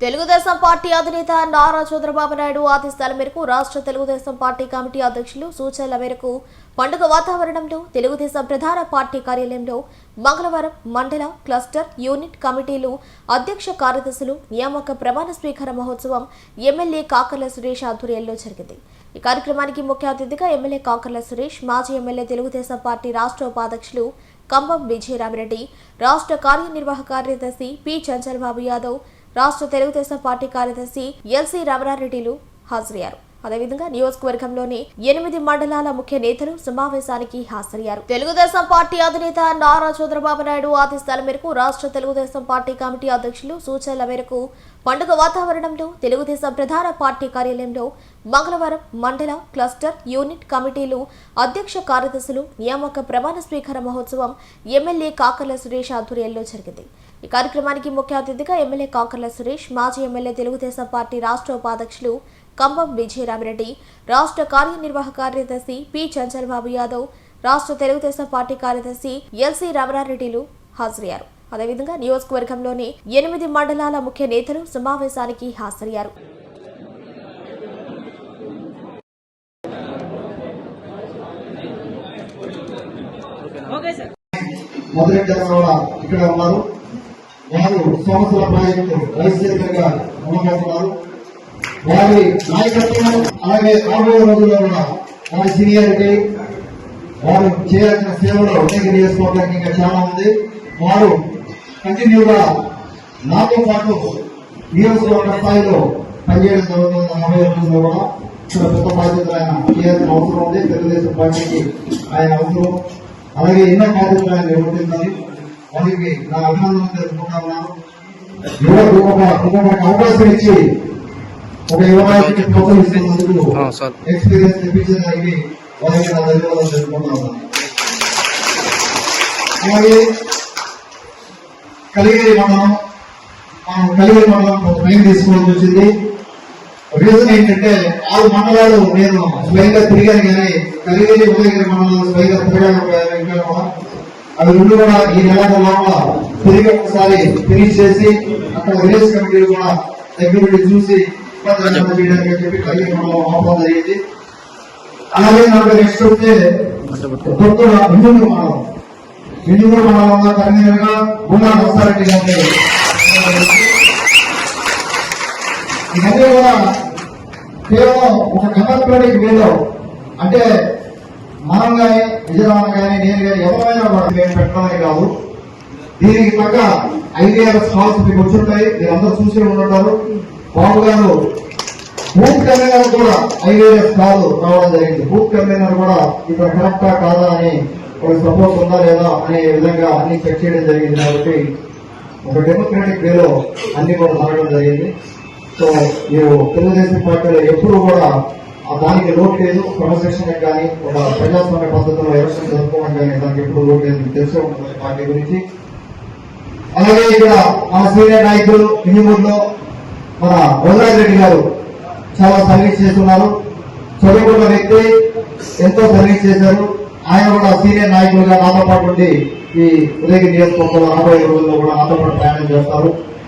Telugu Desam party అధినేత నారా చంద్రబాబు నాయుడు ఆదేశాల మేరకు రాష్ట్ర తెలుగుదేశం పార్టీ కమిటీ అధ్యక్షులు సూచనల మేరకు పండుగ వాతావరణంలో తెలుగుదేశం ప్రధాన పార్టీ కార్యాలయంలో మంగళవారం మండల క్లస్టర్ యూనిట్ కమిటీలు అధ్యక్ష కార్యదర్శులు నియామక ప్రమాణ స్వీకార మహోత్సవం ఎమ్మెల్యే కాకర్ల సురేష్ ఆధ్వర్యంలో జరిగింది. ఈ కార్యక్రమానికి ముఖ్య అతిథిగా ఎమ్మెల్యే కాకర్ల సురేష్ మాజీ ఎమ్మెల్యే తెలుగుదేశం పార్టీ రాష్ట్ర ఉపాధ్యక్షులు కంబం విజయరామిరెడ్డి రాష్ట్ర కార్యనిర్వాహక కార్యదర్శి పి చంచల్బాబు యాదవ్ రాష్ట్ర తెలుగుదేశం పార్టీ కార్యదర్శి ఎల్సీ రమణారెడ్డిలు హాజరయ్యారు. అదేవిధంగా నియోజకవర్గంలోని ఎనిమిది మండలాల ముఖ్య నేతలు సమావేశానికి హాజరయ్యారు. తెలుగుదేశం పార్టీ అధినేత నారా చంద్రబాబు నాయుడు ఆదేశాల మేరకు రాష్ట్ర తెలుగుదేశం పార్టీ కమిటీ అధ్యక్షులు సూచనల మేరకు పండుగ వాతావరణంలో తెలుగుదేశం ప్రధాన పార్టీ కార్యాలయంలో మంగళవారం మండల క్లస్టర్ యూనిట్ కమిటీలు అధ్యక్ష కార్యదర్శులు నియామక ప్రమాణ స్వీకార మహోత్సవం ఎమ్మెల్యే కాకర్ల సురేష్ ఆధ్వర్యంలో జరిగింది. ఈ కార్యక్రమానికి ముఖ్య అతిథిగా ఎమ్మెల్యే కాకర్ల సురేష్ మాజీ ఎమ్మెల్యే తెలుగుదేశం పార్టీ రాష్ట్ర ఉపాధ్యక్షులు కంబం విజయరామిరెడ్డి. రాష్ట్ర కార్యనిర్వాహక కార్యదర్శి పి. చంచల్బాబు యాదవ్ రాష్ట్ర తెలుగుదేశం పార్టీ కార్యదర్శి ఎల్సీ రమణారెడ్డిలు హాజరయ్యారు. అదేవిధంగా నియోజకవర్గంలోని ఎనిమిది మండలాల ముఖ్య నేతలు సమావేశానికి హాజరయ్యారు. ఇక్కడ ఉన్నారు. వారు సంవత్సరాల ప్రాజెక్టు ఉండబోతున్నారు వారి నాయకత్వం అలాగే రాబోయే రోజుల్లో కూడా వారి సీనియారిటీ వారు చేయాల్సిన సేవలు అనేక నియోజకవర్గానికి ఇంకా చాలా ఉంది. వారు కంటిన్యూగా నాతో పాటు నియోజకవర్గ స్థాయిలో పనిచేయడం జరుగుతుంది. నలభై రోజుల్లో కూడా ఇక్కడ పెద్ద బాధ్యతలు ఆయన చేయాల్సిన అవసరం ఉంది. తెలుగుదేశం పార్టీకి ఆయన అవసరం. అలాగే ఎన్నో బాధ్యతలు ఆయన నిర్వర్తించాలి వారికి నా అభినందనలు తెలుసుకుంటా ఉన్నాను. యువకు ఒక ఇంకొక అవకాశం ఇచ్చి ఒక నాయకుడికి ప్రోత్సహిస్తున్నందుకు ఆ, సార్. ఎక్స్పీరియన్స్ తెప్పించిన దానికి వారికి నా ఉన్నాను అలాగే కలిగిరి మండలం మనం కలిగిరి మండలం ట్రైన్ తీసుకోవాల్సి వచ్చింది. రీజన్ ఏంటంటే ఆరు మండలాలు నేను స్వయంగా తిరిగాను కానీ కలిగిరి ఉదయగిరి మండలాలు స్వయంగా తిరగాను అవి రెండు కూడా ఈ నెల లోపల తిరిగి ఒకసారి ఫినిష్ చేసి అక్కడ విలేజ్ కమిటీలు కూడా దగ్గర చూసి ఉపన్యాసం చేయడానికి చెప్పి కలిగిరి ఆహ్వానం జరిగింది అలాగే నాకు నెక్స్ట్ వస్తే కొత్త హిందూరు మండలం హిందూరు మండలంలో కన్వీనర్గా గుండా గున్నా నర్సారెడ్డి ఇవన్నీ కూడా కేవలం ఒక డెమోక్రటిక్ వేలో అంటే మనం కానీ విజయవాడ కానీ నేను కానీ ఎవరైనా కూడా మేము పెట్టడానికి కాదు దీనికి తగ్గ ఐడియాస్ హాల్స్ మీకు వచ్చుంటాయి మీరు అందరూ చూసి ఉంటారు బాబు గారు బూత్ కన్వీనర్ కూడా ఐడియాస్ కాదు రావడం జరిగింది. బూత్ కన్వీనర్ కూడా ఇక్కడ కరెక్టా కాదా అని ఒక సపోర్ట్ ఉందా లేదా అనే విధంగా అన్ని చెక్ చేయడం జరిగింది కాబట్టి ఒక డెమోక్రటిక్ వేలో అన్ని కూడా జరగడం జరిగింది. సో మీరు తెలుగుదేశం పార్టీలో ఎప్పుడు కూడా ఆ దానికి లోటు లేదు. క్రమశిక్షణ కానీ ఒక ప్రజాస్వామ్య పద్ధతిలో ఎలక్షన్ జరుపుకోవడం కానీ దానికి ఎప్పుడు లోటు లేదు. మీకు తెలిసే ఉంటుంది పార్టీ గురించి. అలాగే ఇక్కడ మన సీనియర్ నాయకులు హిందూరులో మన భోజరాజ్ రెడ్డి గారు చాలా సర్వీస్ చేస్తున్నారు. చదువుకున్న వ్యక్తి ఎంతో సర్వీస్ చేశారు. ఆయన కూడా సీనియర్ నాయకులుగా నాతో పాటు ఉండి ఈ ఉదయగిరి నియోజకవర్గంలో రాబోయే రోజుల్లో కూడా నాతో పాటు ప్రయాణం చేస్తారు.